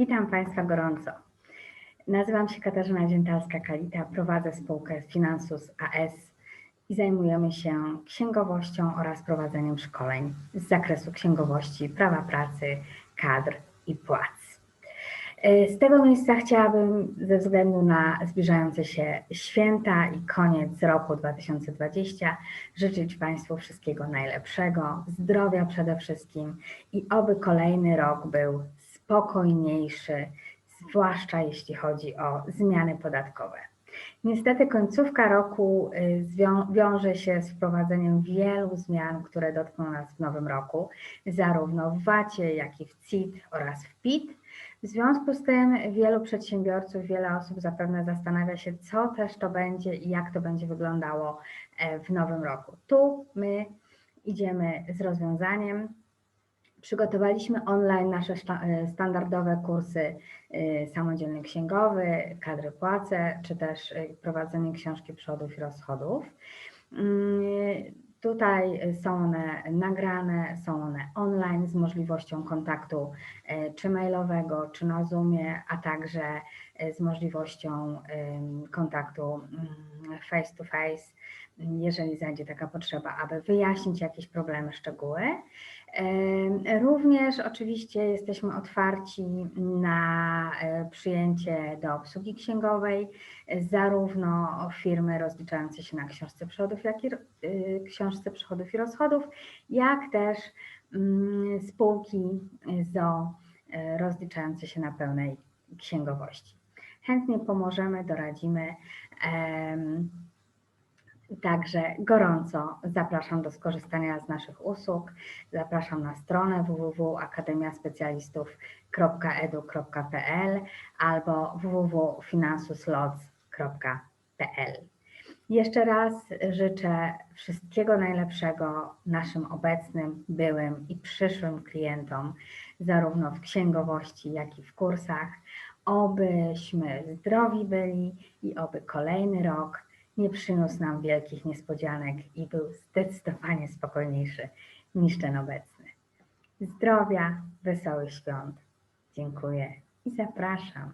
Witam Państwa gorąco. Nazywam się Katarzyna Dziętalska-Kalita, prowadzę spółkę Finansus AS i zajmujemy się księgowością oraz prowadzeniem szkoleń z zakresu księgowości, prawa pracy, kadr i płac. Z tego miejsca chciałabym ze względu na zbliżające się święta i koniec roku 2020 życzyć Państwu wszystkiego najlepszego, zdrowia przede wszystkim i oby kolejny rok był spokojniejszy, zwłaszcza jeśli chodzi o zmiany podatkowe. Niestety końcówka roku y, wiąże się z wprowadzeniem wielu zmian, które dotkną nas w nowym roku, zarówno w VAT-ie, jak i w CIT oraz w PIT. W związku z tym wielu przedsiębiorców, wiele osób zapewne zastanawia się, co też to będzie i jak to będzie wyglądało e, w nowym roku. Tu my idziemy z rozwiązaniem. Przygotowaliśmy online nasze e, standardowe kursy y, samodzielny księgowy, kadry płace, czy też y, prowadzenie książki przychodów i rozchodów. Mm, Tutaj są one nagrane, są one online z możliwością kontaktu e, czy mailowego, czy na Zoomie, a także e, z możliwością kontaktu mm, face to face, jeżeli zajdzie taka potrzeba, aby wyjaśnić jakieś problemy, szczegóły. Również oczywiście jesteśmy otwarci na e, przyjęcie do obsługi księgowej, e, zarówno firmy rozliczające się na książce przychodów, jak i y, książce przychodów i rozchodów, jak też mm, spółki ZO e, rozliczające się na pełnej księgowości. Chętnie pomożemy, doradzimy. Także gorąco zapraszam do skorzystania z naszych usług. Zapraszam na stronę www.akademiaspecjalistów.edu.pl albo www.finansuslots.pl. Jeszcze raz życzę wszystkiego najlepszego naszym obecnym, byłym i przyszłym klientom, zarówno w księgowości, jak i w kursach. Obyśmy zdrowi byli i oby kolejny rok nie przyniósł nam wielkich niespodzianek i był zdecydowanie spokojniejszy niż ten obecny. Zdrowia, wesołych świąt. Dziękuję i zapraszam.